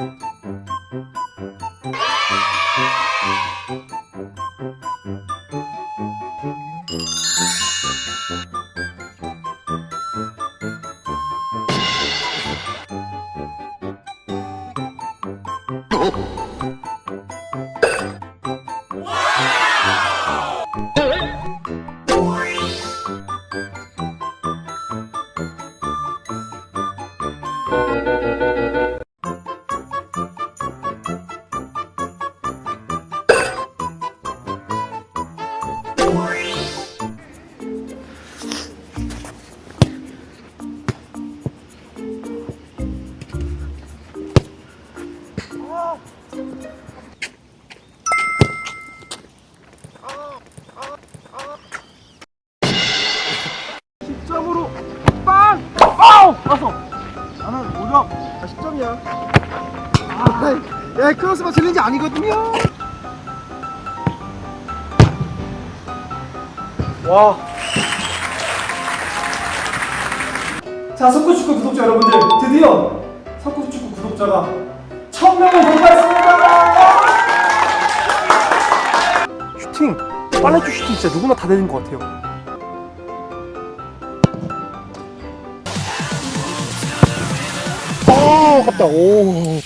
Música 5점. 아, 10점이야. 아, 예, 크로스바 챌린지 아니거든요. 와. 자, 석구축구 구독자 여러분들, 드디어 석구축구 구독자가 1000명을 돌파했습니다! 슈팅, 빨래줄 슈팅 진짜 누구나 다 되는 것 같아요. 아깝다. 오.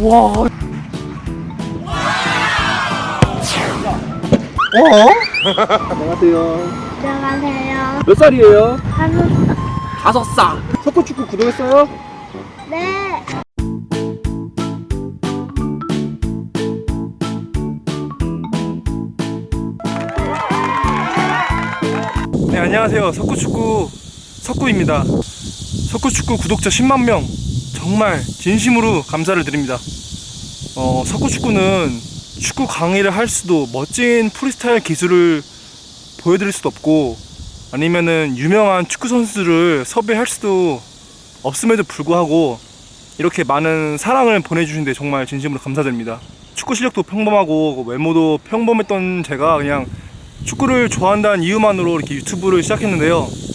와. 어? 안녕하세요. 들어가세요. 몇 살이에요? 하루 다섯 살. 석구축구 구독했어요? 네. 네 안녕하세요 석구축구 석구입니다. 석구축구 구독자 10만 명. 정말 진심으로 감사를 드립니다. 어, 석구축구는 축구 강의를 할 수도 멋진 프리스타일 기술을 보여드릴 수도 없고 아니면은 유명한 축구 선수를 섭외할 수도 없음에도 불구하고 이렇게 많은 사랑을 보내주신데 정말 진심으로 감사드립니다. 축구 실력도 평범하고 외모도 평범했던 제가 그냥 축구를 좋아한다는 이유만으로 이렇게 유튜브를 시작했는데요.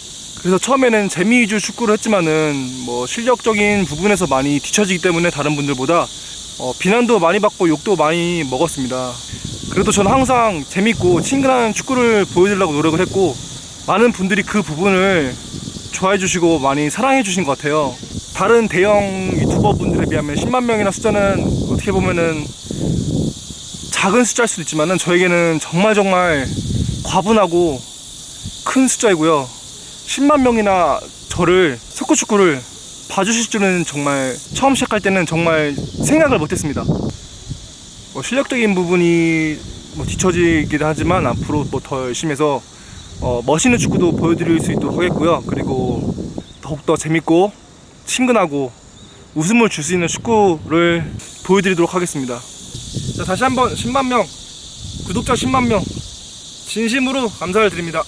그래서 처음에는 재미 위주 축구를 했지만은 뭐 실력적인 부분에서 많이 뒤처지기 때문에 다른 분들보다 어, 비난도 많이 받고 욕도 많이 먹었습니다. 그래도 저는 항상 재밌고 친근한 축구를 보여드리려고 노력을 했고 많은 분들이 그 부분을 좋아해 주시고 많이 사랑해 주신 것 같아요. 다른 대형 유튜버 분들에 비하면 10만 명이나 숫자는 어떻게 보면은 작은 숫자일 수도 있지만은 저에게는 정말 정말 과분하고 큰 숫자이고요. 10만 명이나 저를 석구축구를 봐주실 줄은 정말 처음 시작할 때는 정말 생각을 못했습니다. 뭐 실력적인 부분이 뭐 뒤처지긴 하지만 앞으로 뭐 더 열심히 해서 어, 멋있는 축구도 보여드릴 수 있도록 하겠고요. 그리고 더욱더 재밌고 친근하고 웃음을 줄 수 있는 축구를 보여드리도록 하겠습니다. 자, 다시 한번 10만 명 구독자 10만 명 진심으로 감사를 드립니다.